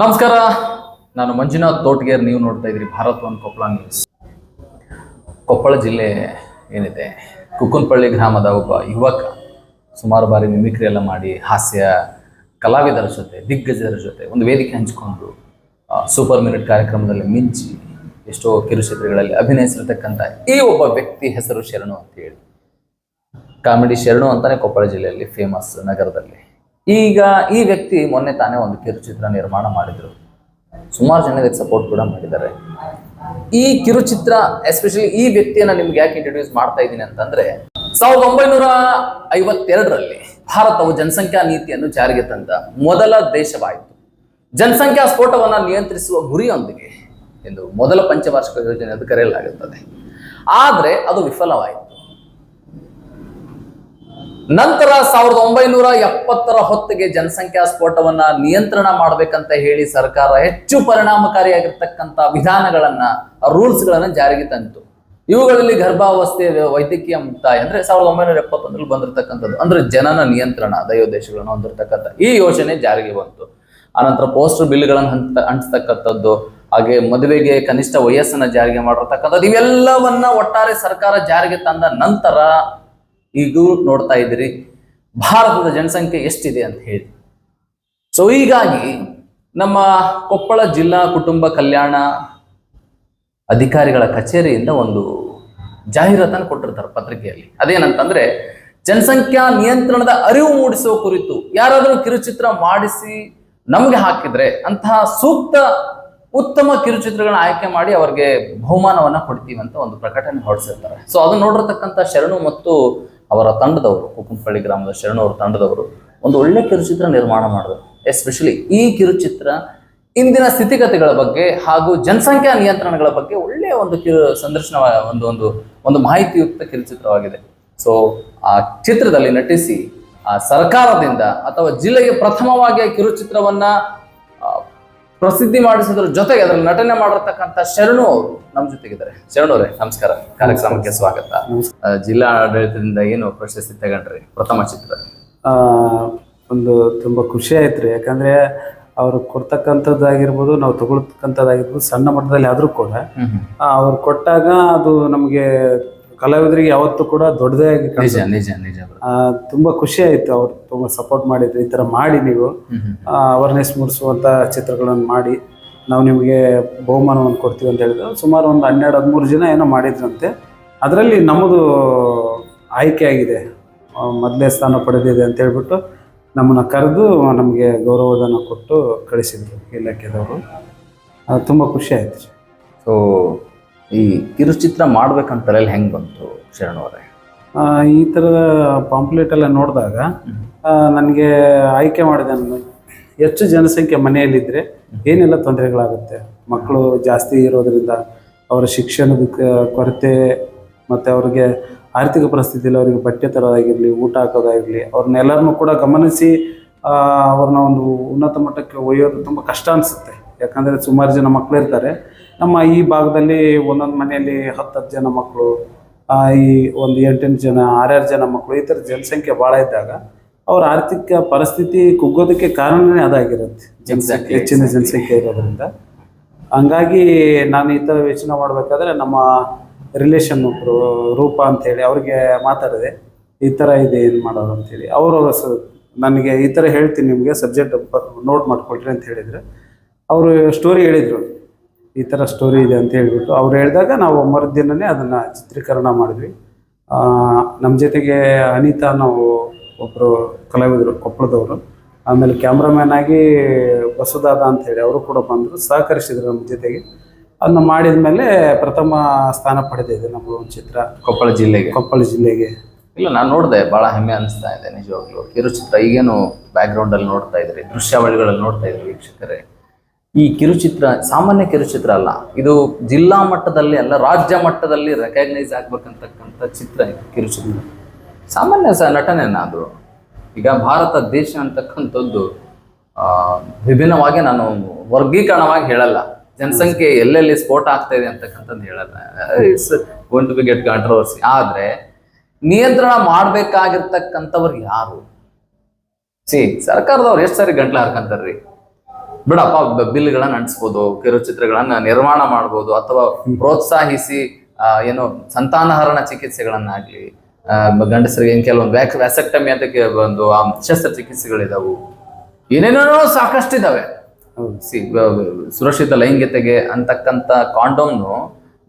ನಮಸ್ಕಾರ. ನಾನು ಮಂಜುನಾಥ್ ತೋಟಗೇರ್. ನೀವು ನೋಡ್ತಾ ಇದ್ರಿ ಭಾರತ್ ಒನ್ ಕೊಪ್ಪಳ ನ್ಯೂಸ್. ಕೊಪ್ಪಳ ಜಿಲ್ಲೆ ಏನಿದೆ? ಕುಕ್ಕುನ್ಪಳ್ಳಿ ಗ್ರಾಮದ ಒಬ್ಬ ಯುವಕ ಸುಮಾರು ಬಾರಿ ಮಿಮಿಕ್ರಿ ಎಲ್ಲ ಮಾಡಿ ಹಾಸ್ಯ ಕಲಾವಿದರ ಜೊತೆ, ದಿಗ್ಗಜರ ಜೊತೆ ಒಂದು ವೇದಿಕೆ ಹಂಚಿಕೊಂಡು ಸೂಪರ್ ಮಿನಿಟ್ ಕಾರ್ಯಕ್ರಮದಲ್ಲಿ ಮಿಂಚಿ ಎಷ್ಟೋ ಕಿರುಚಿತ್ರಗಳಲ್ಲಿ ಅಭಿನಯಿಸಿರ್ತಕ್ಕಂಥ ಈ ಒಬ್ಬ ವ್ಯಕ್ತಿ ಹೆಸರು ಶರಣು ಅಂತ ಹೇಳಿ. ಕಾಮಿಡಿ ಶರಣು ಅಂತಾನೆ ಕೊಪ್ಪಳ ಜಿಲ್ಲೆಯಲ್ಲಿ ಫೇಮಸ್ ನಗರದಲ್ಲಿ. ಈಗ ಈ ವ್ಯಕ್ತಿ ಮೊನ್ನೆ ತಾನೇ ಒಂದು ಕಿರುಚಿತ್ರ ನಿರ್ಮಾಣ ಮಾಡಿದರು. ಸುಮಾರು ಜನ ಸಪೋರ್ಟ್ ಕೂಡ ಮಾಡಿದ್ದಾರೆ. ಈ ಕಿರುಚಿತ್ರ ಎಸ್ಪೆಷಲಿ ಈ ವ್ಯಕ್ತಿಯನ್ನ ನಿಮ್ಗೆ ಯಾಕೆ ಇಂಟ್ರೊಡ್ಯೂಸ್ ಮಾಡ್ತಾ ಇದ್ದೀನಿ ಅಂತಂದ್ರೆ ಸಾವಿರದ ಒಂಬೈನೂರ ಐವತ್ತೆರಡರಲ್ಲಿ ಭಾರತವು ಜನಸಂಖ್ಯಾ ನೀತಿಯನ್ನು ಜಾರಿಗೆ ತಂದ ಮೊದಲ ದೇಶವಾಯಿತು. ಜನಸಂಖ್ಯಾ ಸ್ಫೋಟವನ್ನು ನಿಯಂತ್ರಿಸುವ ಗುರಿಯೊಂದಿಗೆ ಎಂದು ಮೊದಲ ಪಂಚವಾರ್ಷಿಕ ಯೋಜನೆ ಎಂದು ಕರೆಯಲಾಗುತ್ತದೆ. ಆದರೆ ಅದು ವಿಫಲವಾಯಿತು. ನಂತರ ಸಾವಿರದ ಒಂಬೈನೂರ ಎಪ್ಪತ್ತರ ಹೊತ್ತಿಗೆ ಜನಸಂಖ್ಯಾ ಸ್ಫೋಟವನ್ನ ನಿಯಂತ್ರಣ ಮಾಡಬೇಕಂತ ಹೇಳಿ ಸರ್ಕಾರ ಹೆಚ್ಚು ಪರಿಣಾಮಕಾರಿಯಾಗಿರ್ತಕ್ಕಂಥ ವಿಧಾನಗಳನ್ನ ರೂಲ್ಸ್ ಗಳನ್ನ ಜಾರಿಗೆ ತಂತು. ಇವುಗಳಲ್ಲಿ ಗರ್ಭಾವಸ್ಥೆ ವೈದ್ಯಕೀಯ ಮುಕ್ತಾಯ, ಅಂದ್ರೆ ಸಾವಿರದ ಒಂಬೈನೂರ ಎಪ್ಪತ್ತೊಂದರಲ್ಲಿ ಬಂದಿರತಕ್ಕಂಥದ್ದು. ಅಂದ್ರೆ ಜನನ ನಿಯಂತ್ರಣ ದಯೋದೇಶಗಳನ್ನು ಹೊಂದಿರತಕ್ಕಂಥ ಈ ಯೋಜನೆ ಜಾರಿಗೆ ಬಂತು. ಆನಂತರ ಪೋಸ್ಟರ್ ಬಿಲ್ಗಳನ್ನು ಹಂತ ಅಂಟಿಸ್ತಕ್ಕಂಥದ್ದು ಹಾಗೆ ಮದುವೆಗೆ ಕನಿಷ್ಠ ವಯಸ್ಸನ್ನ ಜಾರಿಗೆ ಮಾಡಿರ್ತಕ್ಕಂಥದ್ದು, ಇವೆಲ್ಲವನ್ನ ಒಟ್ಟಾರೆ ಸರ್ಕಾರ ಜಾರಿಗೆ ತಂದ ನಂತರ ಈಗೂ ನೋಡ್ತಾ ಇದ್ದೀರಿ, ಭಾರತದ ಜನಸಂಖ್ಯೆ ಎಷ್ಟಿದೆ ಅಂತ ಹೇಳಿ. ಸೊ ಹೀಗಾಗಿ ನಮ್ಮ ಕೊಪ್ಪಳ ಜಿಲ್ಲಾ ಕುಟುಂಬ ಕಲ್ಯಾಣ ಅಧಿಕಾರಿಗಳ ಕಚೇರಿಯಿಂದ ಒಂದು ಜಾಹೀರಾತನ್ನು ಕೊಟ್ಟಿರ್ತಾರೆ ಪತ್ರಿಕೆಯಲ್ಲಿ. ಅದೇನಂತಂದ್ರೆ, ಜನಸಂಖ್ಯಾ ನಿಯಂತ್ರಣದ ಅರಿವು ಮೂಡಿಸುವ ಕುರಿತು ಯಾರಾದರೂ ಕಿರುಚಿತ್ರ ಮಾಡಿಸಿ ನಮಗೆ ಹಾಕಿದ್ರೆ ಅಂತಹ ಸೂಕ್ತ ಉತ್ತಮ ಕಿರುಚಿತ್ರಗಳನ್ನ ಆಯ್ಕೆ ಮಾಡಿ ಅವರಿಗೆ ಬಹುಮಾನವನ್ನ ಕೊಡ್ತೀವಿ ಅಂತ ಒಂದು ಪ್ರಕಟಣೆ ಹೊರಡಿಸಿರ್ತಾರೆ. ಸೊ ಅದನ್ನ ನೋಡಿರ್ತಕ್ಕಂಥ ಶರಣು ಮತ್ತು ಅವರ ತಂಡದವರು ಕುಕ್ಕುಂಪಳ್ಳಿ ಗ್ರಾಮದ ಶರಣವರ ತಂಡದವರು ಒಂದು ಒಳ್ಳೆ ಕಿರುಚಿತ್ರ ನಿರ್ಮಾಣ ಮಾಡಿದ್ರು. ಎಸ್ಪೆಷಲಿ ಈ ಕಿರುಚಿತ್ರ ಇಂದಿನ ಸ್ಥಿತಿಗತಿಗಳ ಬಗ್ಗೆ ಹಾಗೂ ಜನಸಂಖ್ಯಾ ನಿಯಂತ್ರಣಗಳ ಬಗ್ಗೆ ಒಳ್ಳೆಯ ಒಂದು ಕಿರು ಸಂದರ್ಶನ ಒಂದು ಒಂದು ಒಂದು ಮಾಹಿತಿಯುಕ್ತ ಕಿರುಚಿತ್ರವಾಗಿದೆ. ಸೊ ಆ ಚಿತ್ರದಲ್ಲಿ ನಟಿಸಿ, ಆ ಸರ್ಕಾರದಿಂದ ಅಥವಾ ಜಿಲ್ಲೆಗೆ ಪ್ರಥಮವಾಗಿ ಕಿರುಚಿತ್ರವನ್ನ ಪ್ರಸಿದ್ಧಿ ಮಾಡಿಸೋದ್ರ ಜೊತೆಗೆ ಅದ್ರ ನಟನೆ ಮಾಡಿರ್ತಕ್ಕಂಥ ಶರಣು ಅವರು ನಮ್ಮ ಜೊತೆಗಿದ್ದಾರೆ. ಶರಣು ಅವರೇ ನಮಸ್ಕಾರ. ಕಾರ್ಯಕ್ರಮಕ್ಕೆ ಸ್ವಾಗತ. ಜಿಲ್ಲಾ ಆಡಳಿತದಿಂದ ಏನು ಪ್ರಶಸ್ತಿ ತಗೊಂಡ್ರಿ? ಪ್ರಥಮ ಚಿತ್ರ. ಒಂದು ತುಂಬ ಖುಷಿ ಆಯ್ತು ರೀ. ಯಾಕಂದ್ರೆ ಅವ್ರು ಕೊಡ್ತಕ್ಕಂಥದ್ದಾಗಿರ್ಬೋದು ನಾವು ತಗೊಳ್ತಕ್ಕಂಥದ್ದಾಗಿರ್ಬೋದು ಸಣ್ಣ ಮಟ್ಟದಲ್ಲಿ ಆದರೂ ಕೂಡ ಅವ್ರು ಕೊಟ್ಟಾಗ ಅದು ನಮಗೆ ಕಲಾವಿದರಿಗೆ ಯಾವತ್ತೂ ಕೂಡ ದೊಡ್ಡದೇ ಆಗಿ ನಿಜ ಕಾಣಿಸುತ್ತೆ. ನಿಜ ನಿಜ. ಆ, ತುಂಬ ಖುಷಿ ಆಯ್ತು ಅವ್ರು ತುಂಬಾ ಸಪೋರ್ಟ್ ಮಾಡಿದ್ರು. ಈ ತರ ಮಾಡಿ ನೀವು. ಅವೇರ್ನೆಸ್ ಮೂಡಿಸುವಂತ ಚಿತ್ರಗಳನ್ನು ಮಾಡಿ. ನಾವು ನಿಮಗೆ ಬಹುಮಾನವನ್ನು ಕೊಡ್ತೀವಿ ಅಂತ ಹೇಳಿದ್ರು. ಸುಮಾರು ಒಂದು ಹನ್ನೆರಡು ಹದಿಮೂರು ಜನ ಏನೋ ಮಾಡಿದ್ರಂತೆ. ಅದರಲ್ಲಿ ನಮ್ಮದು ಆಯ್ಕೆ ಆಗಿದೆ. ಆ, ಮೊದಲನೇ ಸ್ಥಾನ ಪಡೆದಿದೆ ಅಂತ ಹೇಳ್ಬಿಟ್ಟು ನಮ್ಮನ್ನು ಕರೆದು ನಮಗೆ ಗೌರವಧನ ಕೊಟ್ಟು ಕಳಿಸಿದ್ರು ಇಲಾಖೆದವರು. ತುಂಬ ಖುಷಿ ಆಯ್ತು. ಸೊ ಈ ಕಿರುಚಿತ್ರ ಮಾಡ್ಬೇಕಂತಲ್ಲ ಹೆಂಗ್ ಬಂತು ಶರಣು ಅವರೇ? ಆ, ಈ ಥರದ ಪಾಂಪ್ಲೆಟ್ ಎಲ್ಲ ನೋಡಿದಾಗ ನನಗೆ ಆಯ್ಕೆ ಮಾಡಿದೆ ನಾನು ಹೆಚ್ಚು ಜನಸಂಖ್ಯೆ ಮನೆಯಲ್ಲಿದ್ದರೆ ಏನೆಲ್ಲ ತೊಂದರೆಗಳಾಗುತ್ತೆ? ಮಕ್ಕಳು ಜಾಸ್ತಿ ಇರೋದರಿಂದ ಅವರ ಶಿಕ್ಷಣದ ಕೊರತೆ ಮತ್ತು ಅವ್ರಿಗೆ ಆರ್ಥಿಕ ಪರಿಸ್ಥಿತಿಯಲ್ಲಿ ಅವರಿಗೆ ಬಟ್ಟೆ ತರೋದಾಗಿರಲಿ ಊಟ ಹಾಕೋದಾಗಿರಲಿ ಅವ್ರನ್ನೆಲ್ಲರನ್ನೂ ಕೂಡ ಗಮನಿಸಿ ಅವ್ರನ್ನ ಒಂದು ಉನ್ನತ ಮಟ್ಟಕ್ಕೆ ಒಯ್ಯೋದು ತುಂಬ ಕಷ್ಟ ಅನಿಸುತ್ತೆ. ಯಾಕಂದರೆ ಸುಮಾರು ಜನ ಮಕ್ಕಳು ಇರ್ತಾರೆ ನಮ್ಮ ಈ ಭಾಗದಲ್ಲಿ ಒಂದೊಂದು ಮನೆಯಲ್ಲಿ ಹತ್ತು ಹತ್ತು ಜನ ಮಕ್ಕಳು ಈ ಒಂದು ಎಂಟೆಂಟು ಜನ ಆರಾರು ಜನ ಮಕ್ಕಳು ಈ ಥರ ಜನಸಂಖ್ಯೆ ಭಾಳ ಇದ್ದಾಗ ಅವ್ರ ಆರ್ಥಿಕ ಪರಿಸ್ಥಿತಿ ಕುಗ್ಗೋದಕ್ಕೆ ಕಾರಣನೇ ಅದಾಗಿರುತ್ತೆ ಜನಸಂಖ್ಯೆ ಹೆಚ್ಚಿನ. ಜನಸಂಖ್ಯೆ ಇರೋದ್ರಿಂದ. ಹಂಗಾಗಿ ನಾನು ಈ ಥರ ಯೋಚನೆ ಮಾಡಬೇಕಾದ್ರೆ ನಮ್ಮ ರಿಲೇಷನ್ ಒಬ್ಬರು ರೂಪ ಅಂತೇಳಿ ಅವ್ರಿಗೆ ಮಾತಾಡಿದೆ ಈ ಥರ ಇದೆ ಏನು ಮಾಡೋದು ಅಂತೇಳಿ ಅವರು ಸ ನನಗೆ ಈ ಥರ ಹೇಳ್ತೀನಿ ನಿಮಗೆ ಸಬ್ಜೆಕ್ಟ್ ನೋಟ್ ಮಾಡ್ಕೊಳ್ರಿ ಅಂತ ಹೇಳಿದ್ರು. ಅವರು ಸ್ಟೋರಿ ಹೇಳಿದರು. ಈ ಥರ ಸ್ಟೋರಿ ಇದೆ ಅಂತ ಹೇಳಿಬಿಟ್ಟು ಅವ್ರು ಹೇಳಿದಾಗ ನಾವು ಮರುದಿನನೇ ಅದನ್ನು ಚಿತ್ರೀಕರಣ ಮಾಡಿದ್ವಿ. ನಮ್ಮ ಜೊತೆಗೆ ಅನಿತಾ ನಾವು ಒಬ್ಬರು ಕಲಾವಿದರು ಕೊಪ್ಪಳದವರು. ಆಮೇಲೆ ಕ್ಯಾಮ್ರಾಮ್ಯಾನ್ ಆಗಿ ಬಸದಾದ ಅಂತ ಹೇಳಿ ಅವರು ಕೂಡ ಬಂದರು ಸಹಕರಿಸಿದ್ರು ನಮ್ಮ ಜೊತೆಗೆ. ಅದನ್ನ ಮಾಡಿದ ಮೇಲೆ ಪ್ರಥಮ ಸ್ಥಾನ ಪಡೆದಿದೆ ನಮ್ಮ ಒಂದು ಚಿತ್ರ. ಕೊಪ್ಪಳ ಜಿಲ್ಲೆಗೆ? ಕೊಪ್ಪಳ ಜಿಲ್ಲೆಗೆ. ಇಲ್ಲ ನಾನು ನೋಡಿದೆ ಭಾಳ ಹೆಮ್ಮೆ ಅನಿಸ್ತಾ ಇದೆ ನಿಜವಾಗ್ಲೂ. ಕಿರುಚಿತ್ರ ಈಗೇನು ಬ್ಯಾಕ್ಗ್ರೌಂಡಲ್ಲಿ ನೋಡ್ತಾ ಇದ್ರಿ ದೃಶ್ಯಾವಳಿಗಳಲ್ಲಿ ನೋಡ್ತಾ ಇದ್ರಿ ವೀಕ್ಷಕರೇ. ಈ ಕಿರುಚಿತ್ರ, ಸಾಮಾನ್ಯ ಕಿರುಚಿತ್ರ ಅಲ್ಲ, ಇದು ಜಿಲ್ಲಾ ಮಟ್ಟದಲ್ಲಿ ಅಲ್ಲ, ರಾಜ್ಯ ಮಟ್ಟದಲ್ಲಿ ರೆಕಗ್ನೈಸ್ ಆಗ್ಬೇಕಂತಕ್ಕಂಥ ಚಿತ್ರ ಕಿರುಚಿತ್ರ. ಸಾಮಾನ್ಯ ಸ ನಟನೆನ ಅದು ಈಗ ಭಾರತ ದೇಶ ಅಂತಕ್ಕಂಥದ್ದು ವಿಭಿನ್ನವಾಗಿ ನಾನು ವರ್ಗೀಕರಣವಾಗಿ ಹೇಳಲ್ಲ. ಜನಸಂಖ್ಯೆ ಎಲ್ಲೆಲ್ಲಿ ಸ್ಫೋಟ ಆಗ್ತಾ ಇದೆ ಅಂತಕ್ಕಂಥದ್ದು ಹೇಳಲ್ಲ. It's one to be get controversy ಆದ್ರೆ, ನಿಯಂತ್ರಣ ಮಾಡ್ಬೇಕಾಗಿರ್ತಕ್ಕಂಥವ್ರು ಯಾರು? ಸಿ ಸರ್ಕಾರದವ್ರು ಎಷ್ಟು ಸಾರಿ ಗಂಟ್ಲ ಹಾರ್ಕಂತಾರ್ರಿ? ಬಿಡಪ್ಪ ಬಿಲ್ಗಳನ್ನ ಅಂಟಿಸ್ಬೋದು ಕಿರುಚಿತ್ರಗಳನ್ನ ನಿರ್ಮಾಣ ಮಾಡ್ಬೋದು ಅಥವಾ ಪ್ರೋತ್ಸಾಹಿಸಿ ಏನು ಸಂತಾನಹರಣ ಚಿಕಿತ್ಸೆಗಳನ್ನಾಗ್ಲಿ ಗಂಡಸರಿಗೆ ಏನ್ ಕೆಲವೊಂದು ವ್ಯಾಕ್ ವ್ಯಾಸಕ್ಟಮಿ ಅಂತ ಒಂದು ಆ, ಶಸ್ತ್ರಚಿಕಿತ್ಸೆಗಳಿದಾವು. ಏನೇನೋ ಸಾಕಷ್ಟು ಇದಾವೆ ಸುರಕ್ಷಿತ ಲೈಂಗಿಕತೆಗೆ ಅಂತಕ್ಕಂಥ ಕಾಂಡೋಮ್ನು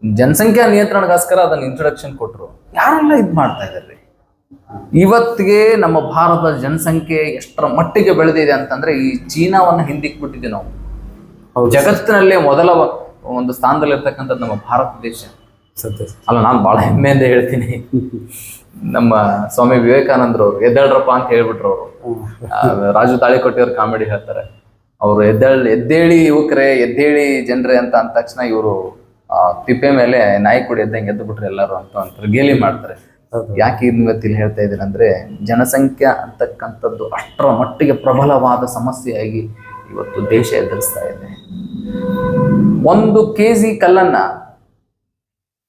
ಜನಸಂಖ್ಯಾ ನಿಯಂತ್ರಣಗೋಸ್ಕರ ಅದನ್ನ ಇಂಟ್ರೊಡಕ್ಷನ್ ಕೊಟ್ರು. ಯಾರೆಲ್ಲ ಇದ್ ಮಾಡ್ತಾ ಇದಾರೆ? ಇವತ್ತಿಗೆ ನಮ್ಮ ಭಾರತದ ಜನಸಂಖ್ಯೆ ಎಷ್ಟರ ಮಟ್ಟಿಗೆ ಬೆಳೆದಿದೆ ಅಂತಂದ್ರೆ ಈ ಚೀನಾವನ್ನ ಹಿಂದಿಕ್ ಬಿಟ್ಟಿದ್ದೀವಿ ನಾವು. ಜಗತ್ತಿನಲ್ಲೇ ಮೊದಲ ಒಂದು ಒಂದು ಸ್ಥಾನದಲ್ಲಿರ್ತಕ್ಕಂಥದ್ದು ನಮ್ಮ ಭಾರತ ದೇಶ. ಸತ್ಯ ಅಲ್ಲ ನಾನು ಬಹಳ ಹೆಮ್ಮೆಯಿಂದ ಹೇಳ್ತೀನಿ. ನಮ್ಮ ಸ್ವಾಮಿ ವಿವೇಕಾನಂದರು ಎದ್ದೇಳ್ರಪ್ಪ ಅಂತ ಹೇಳ್ಬಿಟ್ರು ಅವರು ರಾಜು ತಾಳಿಕೊಟ್ಟಿಯವ್ರು ಕಾಮಿಡಿ ಹೇಳ್ತಾರೆ. ಅವರು ಎದ್ದೇಳ್ ಎದ್ದೇಳಿ ಯುವಕರೇ ಎದ್ದೇಳಿ ಜನರೇ ಅಂತ ಅಂದ ತಕ್ಷಣ ಇವರು ತಿಪ್ಪೆ ಮೇಲೆ ನಾಯಿ ಕುಡಿ ಎದ್ದಂಗೆ ಎದ್ದು ಬಿಟ್ರು ಎಲ್ಲರೂ ಅಂತ ಅಂತಾರೆ ಗೇಲಿ ಮಾಡ್ತಾರೆ. ಯಾಕೆ ಇನ್ನು ಇವತ್ತು ಇಲ್ಲಿ ಹೇಳ್ತಾ ಇದ್ದೀನಿ ಅಂದ್ರೆ ಜನಸಂಖ್ಯೆ ಅಂತಕ್ಕಂಥದ್ದು ಅಷ್ಟರ ಮಟ್ಟಿಗೆ ಪ್ರಬಲವಾದ ಸಮಸ್ಯೆಯಾಗಿ ಇವತ್ತು ದೇಶ ಎದುರಿಸ್ತಾ ಇದೆ. ಒಂದು ಕೆ ಜಿ ಕಲ್ಲನ್ನ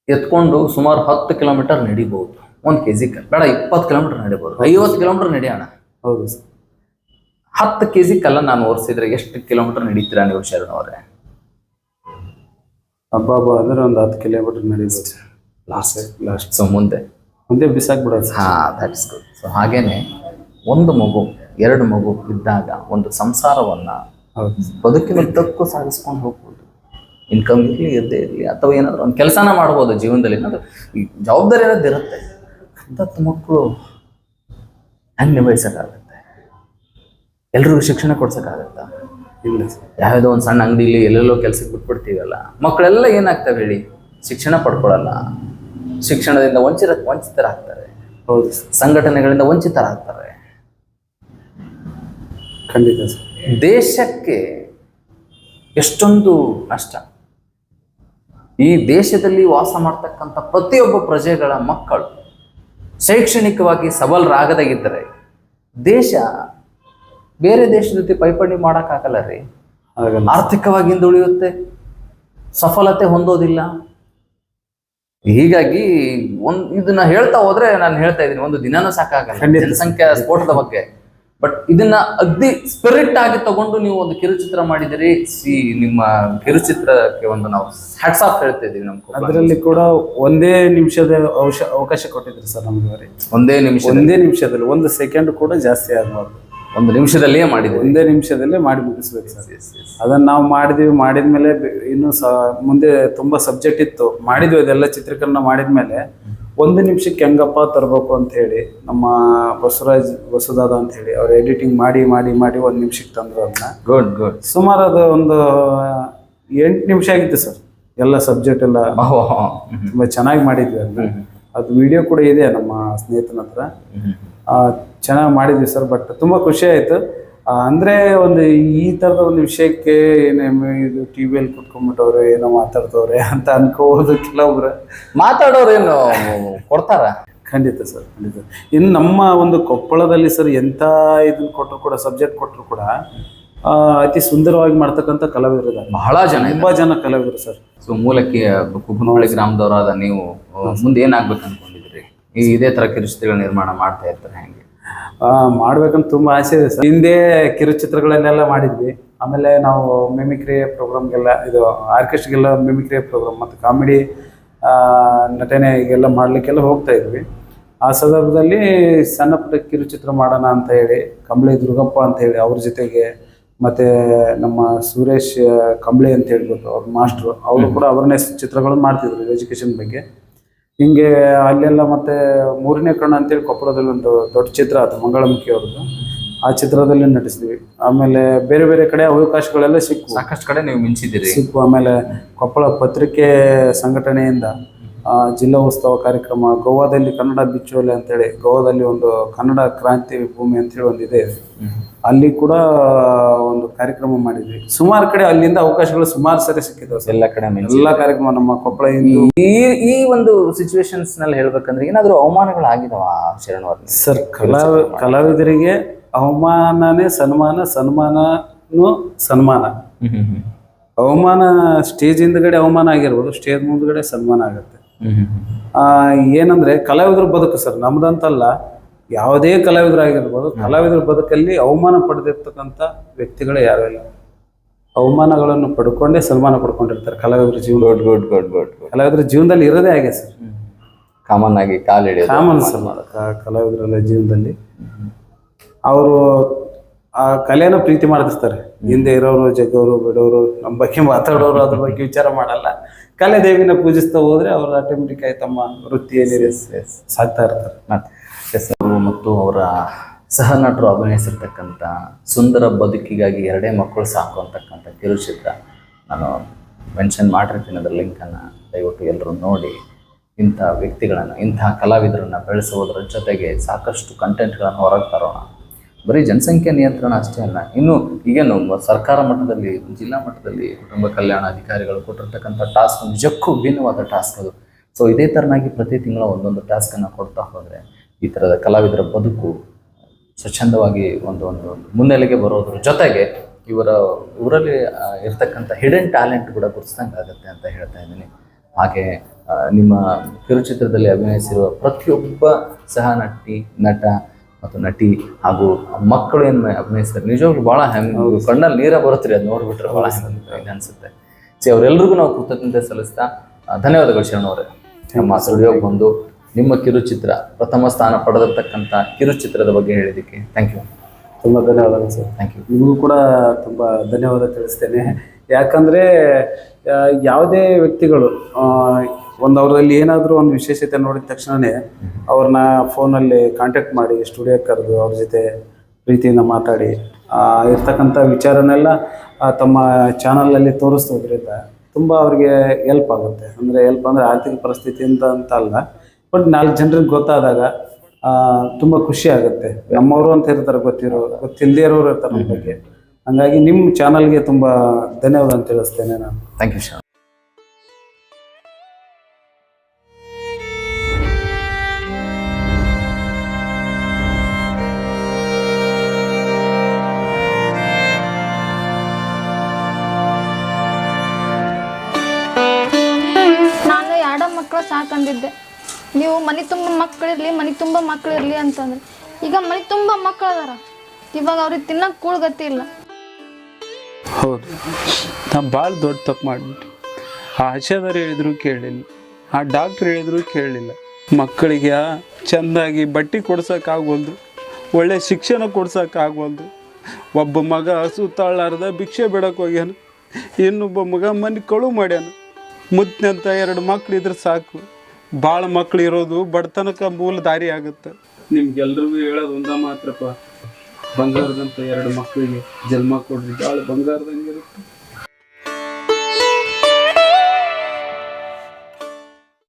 ಎತ್ಕೊಂಡು ಸುಮಾರು ಹತ್ತು ಕಿಲೋಮೀಟರ್ ನಡಿಬಹುದು. ಒಂದು ಕೆ ಜಿ ಕಲ್ಲು. ಬೇಡ ಇಪ್ಪತ್ತು ಕಿಲೋಮೀಟರ್ ನಡಿಬಹುದು. ಐವತ್ತು ಕಿಲೋಮೀಟರ್ ನಡೆಯೋಣ. ಹೌದು. ಸರ್ ಹತ್ತು ಕೆ ಜಿ ಕಲ್ಲನ್ನ ನಾನು ಓರಿಸಿದ್ರೆ ಎಷ್ಟು ಕಿಲೋಮೀಟರ್ ನಡೀತೀರಾ ನೀವು ಶರಣ್ ಅವರೇ? ಹಬ್ಬ ಹಬ್ಬ ಅಂದ್ರೆ ಒಂದು ಹತ್ತು ಕಿಲೋಮೀಟರ್ ನಡೀಬೋದು ಲಾಸ್ಟ್ ಲಾಸ್ಟ್ ಸೊ ಮುಂದೆ. ಮುಂದೆ ಬಿಸಾಕ್ಬಿಡೋದು. ಬಿಡೋದು ಹಾ ದಟ್ಸ್ ಗುಡ್ ಸೊ ಹಾಗೇನೆ ಒಂದು ಮಗು ಎರಡು ಮಗು ಇದ್ದಾಗ ಒಂದು ಸಂಸಾರವನ್ನ ಬದುಕಿನ ತಕ್ಕು ಸಾಗಿಸ್ಕೊಂಡು ಹೋಗ್ಬೋದು. ಇನ್ಕಮ್ ಇರಲಿ ಇರದೇ ಇರಲಿ ಅಥವಾ ಏನಾದ್ರು ಒಂದು ಕೆಲಸನ ಮಾಡ್ಬೋದು ಜೀವನದಲ್ಲಿ. ಏನಾದ್ರು ಈ ಜವಾಬ್ದಾರಿ ಅನ್ನೋದು ಇರುತ್ತೆ. ಅಂತ ಮಕ್ಕಳು ಹೆಂಗೆ ನಿಭಾಯಿಸೋಕ್ಕಾಗತ್ತೆ ಎಲ್ರಿಗೂ ಶಿಕ್ಷಣ ಕೊಡ್ಸೋಕ್ಕಾಗತ್ತಾ? ಇಲ್ಲ ಯಾವುದೋ ಒಂದು ಸಣ್ಣ ಅಂಗಡಿಲಿ ಎಲ್ಲೆಲ್ಲೋ ಕೆಲ್ಸಕ್ಕೆ ಬಿಟ್ಬಿಡ್ತೀವಲ್ಲ? ಮಕ್ಕಳೆಲ್ಲ ಏನಾಗ್ತವೆ ಹೇಳಿ? ಶಿಕ್ಷಣ ಪಡ್ಕೊಳ್ಳಲ್ಲ ಶಿಕ್ಷಣದಿಂದ ವಂಚಿತ ವಂಚಿತರಾಗ್ತಾರೆ. ಸಂಘಟನೆಗಳಿಂದ ವಂಚಿತರಾಗ್ತಾರೆ. ಖಂಡಿತ ದೇಶಕ್ಕೆ ಎಷ್ಟೊಂದು ನಷ್ಟ. ಈ ದೇಶದಲ್ಲಿ ವಾಸ ಮಾಡ್ತಕ್ಕಂಥ ಪ್ರತಿಯೊಬ್ಬ ಪ್ರಜೆಗಳ ಮಕ್ಕಳು ಶೈಕ್ಷಣಿಕವಾಗಿ ಸಬಲರಾಗದಾಗಿದ್ದರೆ ದೇಶ ಬೇರೆ ದೇಶದ ಜೊತೆ ಪೈಪಣಿ ಮಾಡೋಕ್ಕಾಗಲ್ಲ ರೀ. ಆರ್ಥಿಕವಾಗಿ ಹಿಂದುಳಿಯುತ್ತೆ. ಸಫಲತೆ ಹೊಂದೋದಿಲ್ಲ. ಹೀಗಾಗಿ ಒಂದ್ ಇದನ್ನ ಹೇಳ್ತಾ ಹೋದ್ರೆ ನಾನು ಹೇಳ್ತಾ ಇದ್ದೀನಿ ಒಂದು ದಿನಾನೂ ಸಾಕಾಗಲ್ಲ. ಜನಸಂಖ್ಯಾ ಸ್ಫೋಟದ ಬಗ್ಗೆ. ಬಟ್ ಇದನ್ನ ಅಗ್ದಿ ಸ್ಪಿರಿಟ್ ಆಗಿ ತಗೊಂಡು ನೀವು ಒಂದು ಕಿರುಚಿತ್ರ ಮಾಡಿದಿರಿ ಸಿ ನಿಮ್ಮ ಕಿರುಚಿತ್ರಕ್ಕೆ ಒಂದು ನಾವು ಹ್ಯಾಟ್ಸ್ ಆಫ್ ಹೇಳ್ತಾ ಇದೀವಿ ನಮ್ಗೆ. ಅದರಲ್ಲಿ ಕೂಡ ಒಂದೇ ನಿಮಿಷದ ಅವಶ ಅವಕಾಶ ಕೊಟ್ಟಿದ್ರಿ ಸರ್ ನಮ್ಗೆ ಒಂದೇ ನಿಮಿಷ ಒಂದೇ ನಿಮಿಷದಲ್ಲಿ ಒಂದು ಸೆಕೆಂಡ್ ಕೂಡ ಜಾಸ್ತಿ ಆಗಬಾರ್ದು. ಒಂದು ನಿಮಿಷದಲ್ಲಿಯೇ ಮಾಡಿದ್ವಿ. ಒಂದೇ ನಿಮಿಷದಲ್ಲೇ ಮಾಡಿ ಮುಗಿಸ್ಬೇಕು ಸರ್. ಅದನ್ನ ನಾವು ಮಾಡಿದ್ವಿ ಮಾಡಿದ ಮೇಲೆ ಇನ್ನು ಸ ಮುಂದೆ ತುಂಬಾ ಸಬ್ಜೆಕ್ಟ್ ಇತ್ತು. ಮಾಡಿದ್ವಿ ಅದೆಲ್ಲ ಚಿತ್ರೀಕರಣ ಮಾಡಿದ್ಮೇಲೆ ಒಂದು ನಿಮಿಷಕ್ಕೆ ಹೆಂಗಪ್ಪ ತರಬೇಕು ಅಂತ ಹೇಳಿ ನಮ್ಮ ಬಸವರಾಜ್ ಬಸದಾದ ಅಂತ ಹೇಳಿ ಅವ್ರು ಎಡಿಟಿಂಗ್ ಮಾಡಿ ಮಾಡಿ ಮಾಡಿ ಒಂದು ನಿಮಿಷಕ್ಕೆ ತಂದ್ರು ಅದನ್ನ. ಗುಡ್ ಗುಡ್ ಸುಮಾರು ಅದು ಒಂದು ಎಂಟು ನಿಮಿಷ ಆಗಿತ್ತು ಸರ್. ಎಲ್ಲ ಸಬ್ಜೆಕ್ಟ್ ಎಲ್ಲ ತುಂಬಾ ಚೆನ್ನಾಗಿ ಮಾಡಿದ್ವಿ ಅದನ್ನ. ಅದು ವಿಡಿಯೋ ಕೂಡ ಇದೆ ನಮ್ಮ ಸ್ನೇಹಿತನ ಹತ್ರ. ಚೆನ್ನಾಗಿ ಮಾಡಿದ್ವಿ ಸರ್ ಬಟ್ ತುಂಬ ಖುಷಿ ಆಯಿತು. ಅಂದರೆ ಒಂದು ಈ ಥರದ ಒಂದು ವಿಷಯಕ್ಕೆ ಏನೇ ಇದು ಟಿ ವಿಯಲ್ಲಿ ಕುತ್ಕೊಂಡ್ಬಿಟ್ಟವ್ರೆ ಏನೋ ಮಾತಾಡ್ತವ್ರೆ ಅಂತ ಅನ್ಕೋಬೋದು ಕೆಲವೊಬ್ರು. ಏನು ಕೊಡ್ತಾರ? ಖಂಡಿತ ಸರ್ ಖಂಡಿತ. ಇನ್ನು ನಮ್ಮ ಒಂದು ಕೊಪ್ಪಳದಲ್ಲಿ ಸರ್ ಎಂಥ ಇದನ್ನ ಕೊಟ್ಟರು ಕೂಡ ಸಬ್ಜೆಕ್ಟ್ ಕೊಟ್ಟರು ಕೂಡ ಅತಿ ಸುಂದರವಾಗಿ ಮಾಡ್ತಕ್ಕಂಥ ಕಲಾವಿದರು ಬಹಳ ಜನ ತುಂಬ ಜನ ಕಲಾವಿದರು ಸರ್. ಸೊ ಮೂಲಕ್ಕೆ ಕುಪ್ಪನಹಳ್ಳಿ ಗ್ರಾಮದವರಾದ ನೀವು ಮುಂದೆ ಏನಾಗ್ಬೇಕು ಅನ್ಕೊಂಡಿದ್ರಿ ಈ ಇದೇ ಥರ ಕಿರುಚಿತ್ರಗಳ ನಿರ್ಮಾಣ ಮಾಡ್ತಾ ಇರ್ತಾರೆ ಹೆಂಗೆ? ಮಾಡ್ಬೇಕಂತ ತುಂಬಾ ಆಸೆ ಇದೆ ಸರ್. ಹಿಂದೆ ಕಿರುಚಿತ್ರಗಳನ್ನೆಲ್ಲ ಮಾಡಿದ್ವಿ. ಆಮೇಲೆ ನಾವು ಮಿಮಿಕ್ರಿ ಪ್ರೋಗ್ರಾಮ್ಗೆಲ್ಲ ಇದು ಆರ್ಕೆಸ್ಟ್ರಿಗೆಲ್ಲ ಮಿಮಿಕ್ರಿ ಪ್ರೋಗ್ರಾಮ್ ಮತ್ತು ಕಾಮಿಡಿ ನಟನೆ ಈಗೆಲ್ಲ ಮಾಡ್ಲಿಕ್ಕೆಲ್ಲ ಹೋಗ್ತಾ ಇದ್ವಿ. ಆ ಸಂದರ್ಭದಲ್ಲಿ ಸಣ್ಣ ಪುಟ್ಟ ಕಿರುಚಿತ್ರ ಮಾಡೋಣ ಅಂತ ಹೇಳಿ ಕಂಬಳಿ ದುರ್ಗಪ್ಪ ಅಂತ ಹೇಳಿ ಅವ್ರ ಜೊತೆಗೆ ಮತ್ತೆ ನಮ್ಮ ಸುರೇಶ್ ಕಂಬಳಿ ಅಂತ ಹೇಳ್ಬಿಟ್ಟು ಅವ್ರ ಮಾಸ್ಟ್ರು ಅವರು ಕೂಡ ಅವೇರ್ನೆಸ್ ಚಿತ್ರಗಳನ್ನು ಮಾಡ್ತಿದ್ರು ಎಜುಕೇಶನ್ ಬಗ್ಗೆ. ಹಿಂಗೆ ಅಲ್ಲೆಲ್ಲ ಮತ್ತೆ ಮೂರನೇ ಕಣ್ಣು ಅಂತೇಳಿ ಕೊಪ್ಪಳದಲ್ಲಿ ಒಂದು ದೊಡ್ಡ ಚಿತ್ರ ಅದು ಮಂಗಳಮುಖಿ ಅವ್ರದ್ದು. ಆ ಚಿತ್ರದಲ್ಲಿ ನಟಿಸಿದ್ವಿ. ಆಮೇಲೆ ಬೇರೆ ಬೇರೆ ಕಡೆ ಅವಕಾಶಗಳೆಲ್ಲ ಸಿಕ್ಕು ಸಾಕಷ್ಟು ಕಡೆ ನೀವು ಮಿಂಚಿದ್ದೀರಿ. ಸಿಕ್ಕು ಆಮೇಲೆ ಕೊಪ್ಪಳ ಪತ್ರಿಕೆ ಸಂಘಟನೆಯಿಂದ ಜಿಲ್ಲಾ ಉತ್ಸವ ಕಾರ್ಯಕ್ರಮ ಗೋವಾದಲ್ಲಿ ಕನ್ನಡ ಬಿಚ್ಚೋಲೆ ಅಂತೇಳಿ ಗೋವಾದಲ್ಲಿ ಒಂದು ಕನ್ನಡ ಕ್ರಾಂತಿ ಭೂಮಿ ಅಂತೇಳಿ ಒಂದು ಇದೆ ಅಲ್ಲಿ ಕೂಡ ಒಂದು ಕಾರ್ಯಕ್ರಮ ಮಾಡಿದ್ವಿ. ಸುಮಾರು ಕಡೆ ಅಲ್ಲಿಂದ ಅವಕಾಶಗಳು ಸುಮಾರು ಸರಿ ಸಿಕ್ಕಿದ್ದಾವೆ ಸರ್. ಎಲ್ಲ ಕಡೆ ಎಲ್ಲ ಕಾರ್ಯಕ್ರಮ ನಮ್ಮ ಕೊಪ್ಪಳ ಈ ಈ ಒಂದು ಸಿಚುವೇಶನ್ಸ್ನಲ್ಲಿ ಹೇಳ್ಬೇಕಂದ್ರೆ ಏನಾದ್ರು ಅವಮಾನಗಳು ಆಗಿದಾವ ಶರಣ್ ಸರ್ ಕಲಾ ಕಲಾವಿದರಿಗೆ ಅವಮಾನನೇ ಸನ್ಮಾನ ಸನ್ಮಾನನು ಸನ್ಮಾನ. ಅವಮಾನ ಸ್ಟೇಜ್ ಹಿಂದ್ಗಡೆ ಅವಮಾನ ಆಗಿರ್ಬೋದು ಸ್ಟೇಜ್ ಮುಂದ್ಗಡೆ ಸನ್ಮಾನ ಆಗುತ್ತೆ. ಏನಂದ್ರೆ ಕಲಾವಿದ್ರ ಬದುಕು ಸರ್ ನಮ್ದಂತಲ್ಲ ಯಾವುದೇ ಕಲಾವಿದರಾಗಿರ್ಬೋದು ಕಲಾವಿದರ ಬದುಕಲ್ಲಿ ಅವಮಾನ ಪಡೆದಿರ್ತಕ್ಕಂಥ ವ್ಯಕ್ತಿಗಳು ಯಾರೂ ಇಲ್ಲ. ಅವಮಾನಗಳನ್ನು ಪಡ್ಕೊಂಡೇ ಸನ್ಮಾನ ಪಡ್ಕೊಂಡಿರ್ತಾರೆ ಕಲಾವಿದರ ಜೀವನ good good good good good ಕಲಾವಿದರ ಜೀವನದಲ್ಲಿ ಇರೋದೇ ಹಾಗೆ ಸರ್. ಕಾಮನ್ ಆಗಿ ಕಾಲಿಡಿ ಕಾಮನ್ ಸರ್ ಕಲಾವಿದರ ಕಲಾವಿದರೆಲ್ಲ ಜೀವನದಲ್ಲಿ ಅವರು ಆ ಕಲೆಯನ್ನು ಪ್ರೀತಿ ಮಾಡಿಸ್ತಾರೆ. ಹಿಂದೆ ಇರೋರು ಜಗ್ಗೋರು ಬಿಡೋರು ನಮ್ಮ ಬಗ್ಗೆ ಮಾತಾಡೋರು ಅದ್ರ ಬಗ್ಗೆ ವಿಚಾರ ಮಾಡಲ್ಲ. ಕಲೆ ದೇವಿನ ಪೂಜಿಸ್ತಾ ಹೋದ್ರೆ ಅವರು ಆಟೋಮೆಟಿಕ್ ಆಗಿ ತಮ್ಮ ವೃತ್ತಿಯಲ್ಲಿ ಸಾಕ್ತಾ ಇರ್ತಾರೆ. ಮತ್ತು ಅವರ ಸಹ ನಟರು ಅಭಿನಯಿಸಿರ್ತಕ್ಕಂಥ ಸುಂದರ ಬದುಕಿಗಾಗಿ ಎರಡೇ ಮಕ್ಕಳು ಸಾಕು ಅಂತಕ್ಕಂಥ ಕಿರುಚಿತ್ರ ನಾನು ಮೆನ್ಷನ್ ಮಾಡಿರ್ತೀನಿ ಅದರ ಲಿಂಕನ್ನು ದಯವಿಟ್ಟು ಎಲ್ಲರೂ ನೋಡಿ. ಇಂಥ ವ್ಯಕ್ತಿಗಳನ್ನು ಇಂಥ ಕಲಾವಿದರನ್ನು ಬೆಳೆಸುವುದರ ಜೊತೆಗೆ ಸಾಕಷ್ಟು ಕಂಟೆಂಟ್ಗಳನ್ನು ಹೊರಗೆ ತರೋಣ. ಬರೀ ಜನಸಂಖ್ಯೆ ನಿಯಂತ್ರಣ ಅಷ್ಟೇ ಅಲ್ಲ. ಇನ್ನು ಈಗೇನು ಸರ್ಕಾರ ಮಟ್ಟದಲ್ಲಿ, ಜಿಲ್ಲಾ ಮಟ್ಟದಲ್ಲಿ ಕುಟುಂಬ ಕಲ್ಯಾಣ ಅಧಿಕಾರಿಗಳು ಕೊಟ್ಟಿರ್ತಕ್ಕಂಥ ಟಾಸ್ಕ್ ನಿಜಕ್ಕೂ ಭಿನ್ನವಾದ ಟಾಸ್ಕ್ ಅದು ಸೊ ಇದೇ ಥರನಾಗಿ ಪ್ರತಿ ತಿಂಗಳ ಒಂದೊಂದು ಟಾಸ್ಕನ್ನು ಕೊಡ್ತಾ ಹೋದರೆ ಈ ಥರದ ಕಲಾವಿದರ ಬದುಕು ಸ್ವಚ್ಛಂದವಾಗಿ ಒಂದು ಒಂದು ಮುನ್ನೆಲೆಗೆ ಬರೋದ್ರ ಜೊತೆಗೆ ಇವರ ಊರಲ್ಲಿ ಇರ್ತಕ್ಕಂಥ ಹಿಡನ್ ಟ್ಯಾಲೆಂಟ್ ಕೂಡ ಗುರುತಿಸ್ದಂಗೆ ಆಗುತ್ತೆ ಅಂತ ಹೇಳ್ತಾ ಇದ್ದೀನಿ. ಹಾಗೆ ನಿಮ್ಮ ಕಿರುಚಿತ್ರದಲ್ಲಿ ಅಭಿನಯಿಸಿರುವ ಪ್ರತಿಯೊಬ್ಬ ಸಹ ನಟಿ, ನಟ ಮತ್ತು ನಟಿ ಹಾಗೂ ಮಕ್ಕಳು ಏನು ಅಭಿನಯಿಸ್ತಾರೆ. ನಿಜವಾಗ್ಲು ಭಾಳ ಹೆಮ್ಮೆ ಕಣ್ಣಲ್ಲಿ ನೀರ ಬರುತ್ತೆ ಅದು ನೋಡ್ಬಿಟ್ರೆ ಭಾಳ ಇದೆ ಅನಿಸುತ್ತೆ. ಸಿ ಅವರೆಲ್ಲರಿಗೂ ನಾವು ಕೃತಜ್ಞತೆ ಸಲ್ಲಿಸ್ತಾ ಧನ್ಯವಾದಗಳು ಶರಣ ಅವರೇ. ನಮ್ಮ ಸ್ಟುಡಿಯೋಗೆ ಬಂದು ನಿಮ್ಮ ಕಿರುಚಿತ್ರ ಪ್ರಥಮ ಸ್ಥಾನ ಪಡೆದಿರ್ತಕ್ಕಂಥ ಕಿರುಚಿತ್ರದ ಬಗ್ಗೆ ಹೇಳಿದ್ದಕ್ಕೆ ಥ್ಯಾಂಕ್ ಯು ತುಂಬ ಧನ್ಯವಾದಗಳು ಸರ್ ಥ್ಯಾಂಕ್ ಯು ನಿಮಗೂ ಕೂಡ ತುಂಬ ಧನ್ಯವಾದ ತಿಳಿಸ್ತೇನೆ. ಯಾಕಂದರೆ ಯಾವುದೇ ವ್ಯಕ್ತಿಗಳು ಒಂದು ಅವರಲ್ಲಿ ಏನಾದರೂ ಒಂದು ವಿಶೇಷತೆ ನೋಡಿದ ತಕ್ಷಣವೇ ಅವ್ರನ್ನ ಫೋನಲ್ಲಿ ಕಾಂಟ್ಯಾಕ್ಟ್ ಮಾಡಿ ಸ್ಟುಡಿಯೋ ಕರೆದು, ಅವ್ರ ಜೊತೆ ಪ್ರೀತಿಯಿಂದ ಮಾತಾಡಿ ಇರ್ತಕ್ಕಂಥ ವಿಚಾರನೆಲ್ಲ ತಮ್ಮ ಚಾನಲಲ್ಲಿ ತೋರಿಸೋದ್ರಿಂದ ತುಂಬ ಅವ್ರಿಗೆ ಹೆಲ್ಪ್ ಆಗುತ್ತೆ. ಅಂದರೆ ಹೆಲ್ಪ್ ಅಂದರೆ ಆರ್ಥಿಕ ಪರಿಸ್ಥಿತಿಯಿಂದ ಅಂತ ಅಲ್ಲ ಬಟ್ ನಾಲ್ಕು ಜನರಿಗೆ ಗೊತ್ತಾದಾಗ ತುಂಬ ಖುಷಿ ಆಗುತ್ತೆ. ನಮ್ಮವರು ಅಂತ ಇರ್ತಾರೆ ಗೊತ್ತಿರೋ ಗೊತ್ತಿಲ್ಲದೇ ಇರೋರು ಇರ್ತಾರೆ ನಮ್ಮ ಬಗ್ಗೆ. ಹಂಗಾಗಿ ನಿಮ್ಮ ಚಾನಲ್ಗೆ ತುಂಬ ಧನ್ಯವಾದ ಅಂತ ತಿಳಿಸ್ತೇನೆ ನಾನು. ಥ್ಯಾಂಕ್ ಯು ಮಕ್ಕಳು ಸಾಕಂದಿದ್ದೆ. ನೀವು ಮನೆ ತುಂಬ ಮಕ್ಕಳಿರಲಿ, ಮನೆ ತುಂಬ ಮಕ್ಕಳಿರಲಿ ಅಂತಂದ್ರೆ. ಈಗ ಮನೆ ತುಂಬ ಮಕ್ಕಳು ಅದಾರ ಇವಾಗ ಅವ್ರಿಗೆ ತಿನ್ನಕ್ಕೆ ಕೂಳ್ಗತಿ ಇಲ್ಲ. ಹೌದು. ನಾ ಭಾಳ ದೊಡ್ಡ ತಪ್ಪು ಮಾಡಿಬಿಟ್ಟು. ಆ ಆಶಾದಾರು ಹೇಳಿದ್ರು ಕೇಳಲಿಲ್ಲ ಆ ಡಾಕ್ಟ್ರ್ ಹೇಳಿದ್ರು ಕೇಳಲಿಲ್ಲ ಮಕ್ಕಳಿಗೆ ಚೆಂದಾಗಿ ಬಟ್ಟೆ ಕೊಡ್ಸೋಕ್ಕಾಗ್ವಲ್ದು ಒಳ್ಳೆ ಶಿಕ್ಷಣ ಕೊಡ್ಸೋಕ್ಕಾಗ್ವಲ್ದು ಒಬ್ಬ ಮಗ ಸುತ್ತಾಳಾರ್ದ ಭಿಕ್ಷೆ ಬಿಡಕ್ಕೆ ಹೋಗ್ಯಾನ. ಇನ್ನೊಬ್ಬ ಮಗ ಮನೆ ಕಳು ಮಾಡ್ಯಾನ. ಮುತ್ತಿನಂತ ಎರಡು ಮಕ್ಳು ಇದ್ರೆ ಸಾಕು. ಭಾಳ ಮಕ್ಳು ಇರೋದು ಬಡತನಕ ಮೂಲ ದಾರಿ ಆಗುತ್ತೆ. ನಿಮ್ಗೆಲ್ರಿಗೂ ಹೇಳೋದು ಒಂದ ಮಾತ್ರಪ್ಪ. ಬಂಗಾರದಂತ ಎರಡು ಮಕ್ಕಳಿಗೆ ಜನ್ಮ ಕೊಡ್ರಿ. ಭಾಳ ಬಂಗಾರದಂಗಿರುತ್ತೆ